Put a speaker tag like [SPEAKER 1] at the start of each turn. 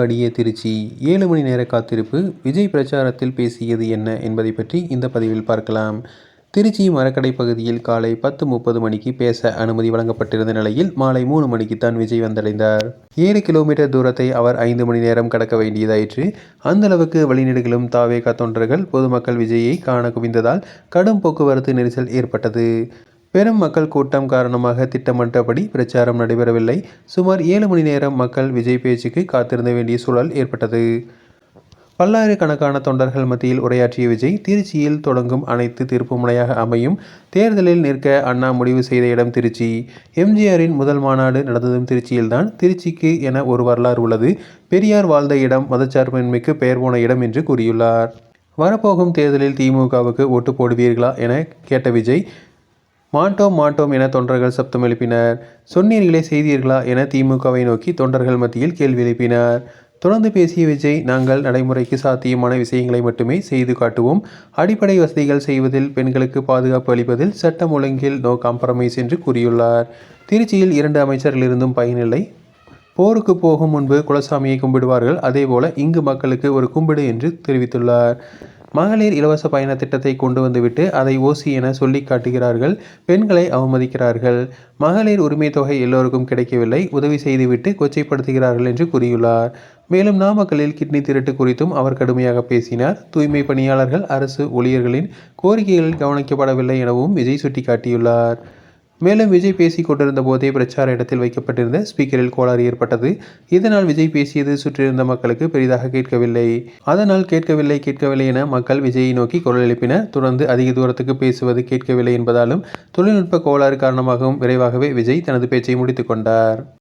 [SPEAKER 1] அடியே திருச்சி ஏழு மணி நேர காத்திருப்பு விஜய் பிரச்சாரத்தில் பேசியது என்ன என்பதை பற்றி இந்த பதிவில் பார்க்கலாம். திருச்சி மரக்கடை பகுதியில் காலை பத்து முப்பது மணிக்கு பேச அனுமதி வழங்கப்பட்டிருந்த நிலையில் மாலை மூணு மணிக்கு தான் விஜய் வந்தடைந்தார். ஏழு கிலோமீட்டர் தூரத்தை அவர் ஐந்து மணி நேரம் கடக்க வேண்டியதாயிற்று. அந்த அளவுக்கு வழிநெடுகிலும் தாவேகா தொண்டர்கள் பொதுமக்கள் விஜயை காண குவிந்ததால் கடும் போக்குவரத்து நெரிசல் ஏற்பட்டது. பெரும் மக்கள் கூட்டம் காரணமாக திட்டமிட்டபடி பிரச்சாரம் நடைபெறவில்லை. சுமார் ஏழு மணி நேரம் மக்கள் விஜய் பேச்சுக்கு காத்திருந்த வேண்டிய சூழல் ஏற்பட்டது. பல்லாயிரக்கணக்கான தொண்டர்கள் மத்தியில் உரையாற்றிய விஜய் திருச்சியில் தொடங்கும் அனைத்து திருப்புமுனையாக அமையும். தேர்தலில் நிற்க அண்ணா முடிவு செய்த இடம் திருச்சி. எம்ஜிஆரின் முதல் மாநாடு நடந்ததும் திருச்சியில்தான். திருச்சிக்கு என ஒரு வரலாறு உள்ளது. பெரியார் வாழ்ந்த இடம் மதச்சார்பின்மைக்கு பெயர் போன இடம் என்று கூறியுள்ளார். வரப்போகும் தேர்தலில் திமுகவுக்கு ஓட்டு போடுவீர்களா என கேட்ட விஜய் மாட்டோம் மாட்டோம் என தொண்டர்கள் சப்தம் எழுப்பினர். சொன்னீர்களே செய்தீர்களா என திமுகவை நோக்கி தொண்டர்கள் மத்தியில் கேள்வி எழுப்பினார். தொடர்ந்து பேசிய விஜய் நாங்கள் நடைமுறைக்கு சாத்தியமான விஷயங்களை மட்டுமே செய்து காட்டுவோம். அடிப்படை வசதிகள் செய்வதில் பெண்களுக்கு பாதுகாப்பு அளிப்பதில் சட்டம் ஒழுங்கில் நோ காம்ப்ரமைஸ் என்று கூறியுள்ளார். திருச்சியில் இரண்டு அமைச்சர்களிருந்தும் பயனில்லை. போருக்கு போகும் முன்பு குலசாமியை கும்பிடுவார்கள். அதேபோல இங்கு மக்களுக்கு ஒரு கும்பிடு என்று தெரிவித்துள்ளார். மகளிர் இலவச பயண திட்டத்தை கொண்டு வந்துவிட்டு அதை ஓசி என சொல்லி காட்டுகிறார்கள். பெண்களை அவமதிக்கிறார்கள். மகளிர் உரிமை தொகை எல்லோருக்கும் கிடைக்கவில்லை. உதவி செய்துவிட்டு கொச்சைப்படுத்துகிறார்கள் என்று கூறியுள்ளார். மேலும் நாமக்கல்லில் கிட்னி திருட்டு குறித்தும் அவர் கடுமையாக பேசினார். தூய்மை பணியாளர்கள் அரசு ஊழியர்களின் கோரிக்கைகளில் கவனிக்கப்படவில்லை எனவும் விஜய் சுட்டிக்காட்டியுள்ளார். மேலும் விஜய் பேசிக் கொண்டிருந்த போதே பிரச்சார இடத்தில் வைக்கப்பட்டிருந்த ஸ்பீக்கரில் கோளாறு ஏற்பட்டது. இதனால் விஜய் பேசியது சுற்றியிருந்த மக்களுக்கு பெரிதாக கேட்கவில்லை. அதனால் கேட்கவில்லை கேட்கவில்லை என மக்கள் விஜயை நோக்கி குரல் எழுப்பினர். தொடர்ந்து அதிக தூரத்துக்கு பேசுவது கேட்கவில்லை என்பதாலும் தொழில்நுட்ப கோளாறு காரணமாகவும் விரைவாகவே விஜய் தனது பேச்சை முடித்துக் கொண்டார்.